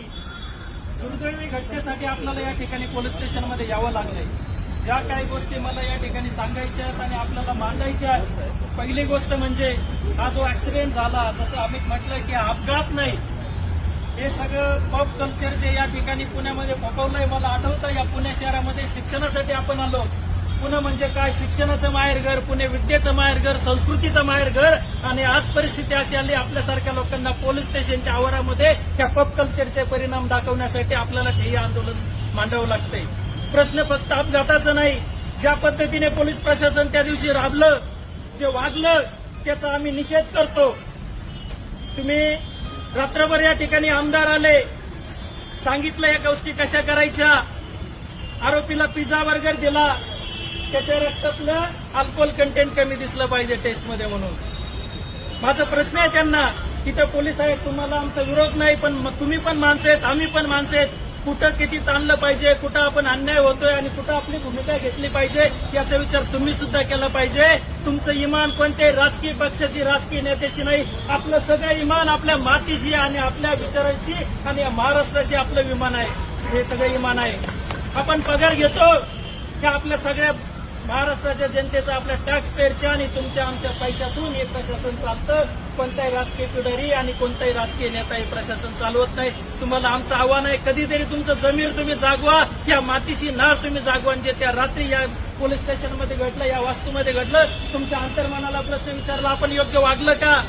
ठिकाणी दुर्दैवी घटनेसाठी आपल्याला या ठिकाणी पोलीस स्टेशनमध्ये यावं लागलंय. ज्या काही गोष्टी मला या ठिकाणी सांगायच्या आहेत आणि आपल्याला मांडायच्या आहेत पहिली गोष्ट म्हणजे हा जो ऍक्सिडेंट झाला जसं अमित म्हटलं की अपघात नाही. हे सगळं पॉप कल्चर जे या ठिकाणी पुण्यामध्ये पपवलंय मला आठवतं या पुणे शहरामध्ये शिक्षणासाठी आपण आलो. पुणे म्हणजे काय शिक्षणाचं माहेरघर पुणे विद्येचं माहेरघर संस्कृतीचं माहेरघर आणि आज परिस्थिती अशी आली आपल्यासारख्या लोकांना पोलीस स्टेशनच्या आवारामध्ये त्या पॉप कल्चरचे परिणाम दाखवण्यासाठी आपल्याला हे आंदोलन मांडावं लागतंय. प्रश्न फक्त अपघाताचा नाही ज्या पद्धतीने पोलीस प्रशासन त्या दिवशी राबलं जे वागलं त्याचा आम्ही निषेध करतो. तुम्ही रात्रभर या ठिकाणी आमदार आले सांगितलं या गोष्टी कशा करायच्या आरोपीला पिझ्झा बर्गर दिला त्याच्या रक्तातलं अल्कोहोल कंटेंट कमी दिसलं पाहिजे टेस्टमध्ये म्हणून. माझा प्रश्न आहे त्यांना इथं पोलीस आहेत तुम्हाला आमचा विरोध नाही पण तुम्ही पण माणसं आहेत आम्ही पण माणसं आहेत. कुठं किती ताणलं पाहिजे कुठं आपण अन्याय होतोय आणि कुठं आपली भूमिका घेतली पाहिजे याचा विचार तुम्ही सुद्धा केला पाहिजे. तुमचं इमान कोणते? राजकीय पक्षाची राजकीय नेत्याची नाही. आपलं सगळं इमान आपल्या मातीशी आणि आपल्या विचारांची आणि महाराष्ट्राशी आपलं विमान आहे. हे सगळं इमान आहे. आपण पगार घेतो त्या आपल्या सगळ्या महाराष्ट्राच्या जनतेचा आपल्या टॅक्स पेअरच्या आणि तुमच्या आमच्या पैशातून हे प्रशासन चालतं. कोणताही राजकीय पिढरी आणि कोणताही राजकीय नेता हे प्रशासन चालवत नाही. तुम्हाला आमचं आव्हान आहे कधीतरी तुमचं जमीर तुम्ही जागवा. या मातीशी नार तुम्ही जागवा जे त्या रात्री या पोलीस स्टेशनमध्ये घडलं या वास्तूमध्ये घडलं तुमच्या अंतर्मनाला प्रश्न विचारला आपण योग्य वागलं का?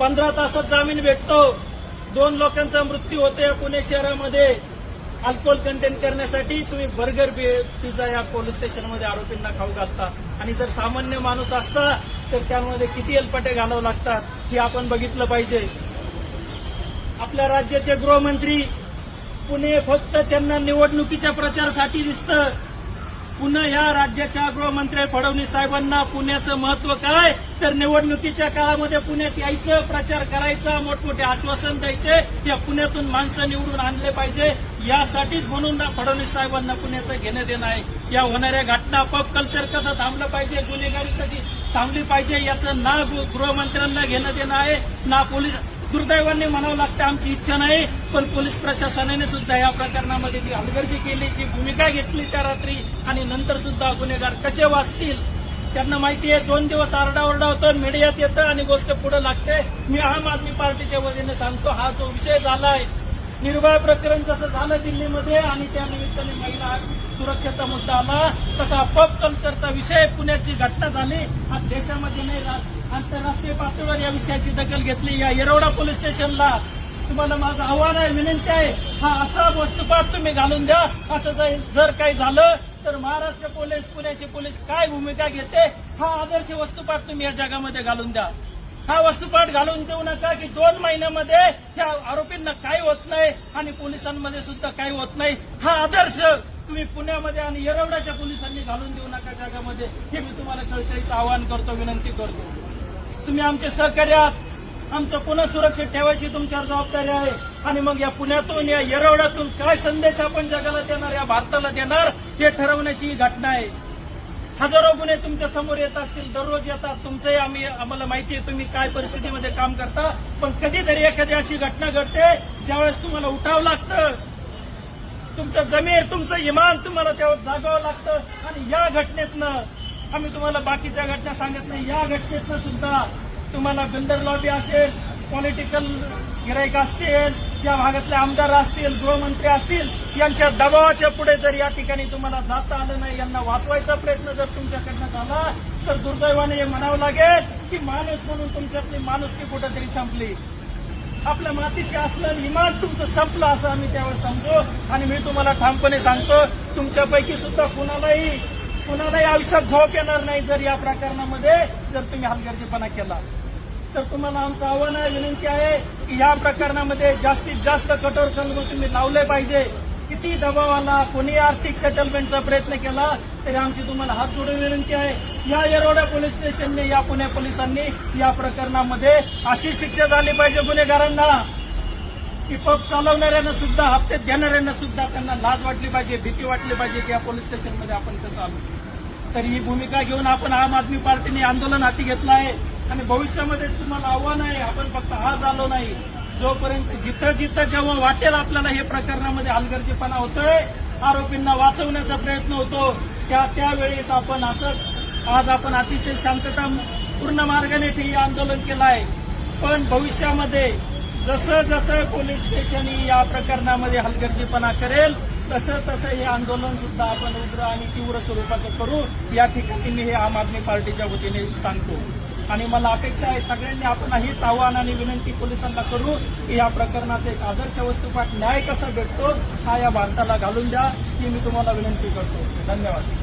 पंधरा तासात जामीन भेटतो. दोन लोकांचा मृत्यू होतो या पुणे शहरामध्ये. अल्कोहोल कंटेन करण्यासाठी तुम्ही बर्गर पिझ्झा या पोलीस स्टेशनमध्ये आरोपींना खाऊ घालता. आणि जर सामान्य माणूस असता तर त्यामध्ये किती एलपटे घालावं लागतात हे आपण बघितलं पाहिजे. आपल्या राज्याचे गृहमंत्री पुणे फक्त त्यांना निवडणुकीच्या प्रचारासाठी दिसतं. पुणे ह्या राज्याच्या गृहमंत्री फडणवीस साहेबांना पुण्याचं महत्त्व काय? तर निवडणुकीच्या काळामध्ये पुण्यात यायचं प्रचार करायचा मोठमोठे आश्वासन द्यायचे या पुण्यातून माणसं निवडून आणले पाहिजे. यासाठीच म्हणून ना फडणवीस साहेबांना पुण्याचं घेणं देणं आहे. या होणाऱ्या घटना पब कल्चर कसं थांबलं पाहिजे गुन्हेगारी कधी थांबली पाहिजे याचं ना गृहमंत्र्यांना घेणं देणं आहे ना पोलीस दुर्दैवाने म्हणावं लागतं आमची इच्छा नाही पण पोलीस प्रशासनाने सुद्धा या प्रकरणामध्ये जी हलगर्जी केली जी भूमिका घेतली त्या रात्री आणि नंतर सुद्धा गुन्हेगार कसे वाचतील त्यांना माहिती आहे दोन दिवस आरडाओरडा होतो मीडियात येतं आणि गोष्ट पुढे लागते. मी आम आदमी पार्टीच्या वतीने सांगतो हा जो विषय झालाय निर्भया प्रकरण जसं झालं दिल्लीमध्ये आणि त्या निमित्ताने महिला सुरक्षेचा मुद्दा आला. तसा पब कल्चरचा विषय पुण्याची घटना झाली हा देशामध्ये नाही आंतरराष्ट्रीय पातळीवर या विषयाची दखल घेतली. या येरवडा पोलीस स्टेशनला तुम्हाला माझं आव्हान आहे विनंती आहे. हा असा वस्तुपात तुम्ही घालून द्या. असं जर- जर काही झालं तर महाराष्ट्र पोलीस पुण्याची पोलीस काय भूमिका घेते हा आदर्श वस्तुपाठ तुम्ही या जगामध्ये घालून द्या. हा वस्तुपाठ घालून देऊ नका की दोन महिन्यामध्ये त्या आरोपींना काही होत नाही आणि पोलिसांमध्ये सुद्धा काही होत नाही. हा आदर्श तुम्ही पुण्यामध्ये आणि येरवड्याच्या पोलिसांनी घालून देऊ नका जगामध्ये. हे मी तुम्हाला कळकळीचं आवाहन करतो विनंती करतो. तुम्ही आमचे सहकार्य आहात. आमचं पुन्हा सुरक्षित ठेवायची तुमच्यावर जबाबदारी आहे. आणि मग या पुण्यातून या येरवड्यातून काय संदेश आपण जगाला देणार या भारताला देणार हे ठरवण्याची ही घटना आहे. हजारो गुन्हे तुमच्यासमोर येत असतील दररोज येतात. तुमचंही आम्ही आम्हाला माहिती आहे तुम्ही काय परिस्थितीमध्ये काम करता. पण कधीतरी एखादी अशी घटना घडते ज्यावेळेस तुम्हाला उठावं लागतं. तुमचं जमीर तुमचं इमान तुम्हाला त्यावर जागावं लागतं. आणि या घटनेतनं आम्ही तुम्हाला बाकीच्या घटना सांगत नाही. या घटनेतनं सुद्धा तुम्हाला गंदर लॉबी असेल पॉलिटिकल गिराईक असतील त्या भागातले आमदार असतील गृहमंत्री असतील यांच्या दबावाच्या पुढे जर या ठिकाणी तुम्हाला जाता आलं नाही यांना वाचवायचा प्रयत्न जर तुमच्याकडनं झाला तर दुर्दैवाने हे म्हणावं लागेल की माणूस म्हणून तुमच्यातली माणुसकी कुठेतरी संपली. आपल्या मातीचे असलं इमान तुमचं संपलं असं आम्ही त्यावेळेस समजू आणि मी तुम्हाला ठामपणे सांगतो तुमच्यापैकी सुद्धा कुणालाही कुणालाही आयुष्यात झोप येणार नाही जर या प्रकरणामध्ये जर तुम्ही हलगर्जीपणा केला. तर तुम्हाला आमचं आव्हान आहे विनंती आहे की या प्रकरणामध्ये जास्तीत जास्त कठोर कलम तुम्ही लावले पाहिजे. किती दबाव आला कोणी आर्थिक सेटलमेंटचा प्रयत्न केला तरी आमची तुम्हाला हात जोडून विनंती आहे. या येरवडा पोलीस स्टेशनने या पुणे पोलिसांनी या प्रकरणामध्ये अशी शिक्षा झाली पाहिजे गुन्हेगारांना की पब चालवणाऱ्यांना सुद्धा हप्ते देणाऱ्यांना सुद्धा त्यांना लाज वाटली पाहिजे भीती वाटली पाहिजे की या पोलीस स्टेशनमध्ये आपण कसं आलो. तर ही भूमिका घेऊन आपण आम आदमी पार्टीने आंदोलन हाती घेतलं आहे. आणि भविष्यामध्ये तुम्हाला आव्हान आहे आपण फक्त आज आलो नाही. जोपर्यंत जिथं जिथं जेव्हा वाटेल आपल्याला हे प्रकरणामध्ये हलगर्जीपणा होतोय आरोपींना वाचवण्याचा प्रयत्न होतो त्या त्यावेळेस आपण असंच आज आपण अतिशय शांतता पूर्ण मार्गाने हे आंदोलन केलं आहे. पण भविष्यामध्ये जसं जसं पोलीस स्टेशन या प्रकरणामध्ये हलगर्जीपणा करेल तसं तसं हे आंदोलन सुद्धा आपण उग्र आणि तीव्र स्वरूपाचं करू. या ठिकाणी मी हे आम आदमी पार्टीच्या वतीने सांगतो. आणि मला अपेक्षा आहे सगळ्यांनी आपण हेच आव्हान आणि विनंती पोलिसांना करू की या प्रकरणाचा एक आदर्श वस्तुपाठ न्याय कसा भेटतो हा या भारताला घालून द्या ही मी तुम्हाला विनंती करतो. धन्यवाद.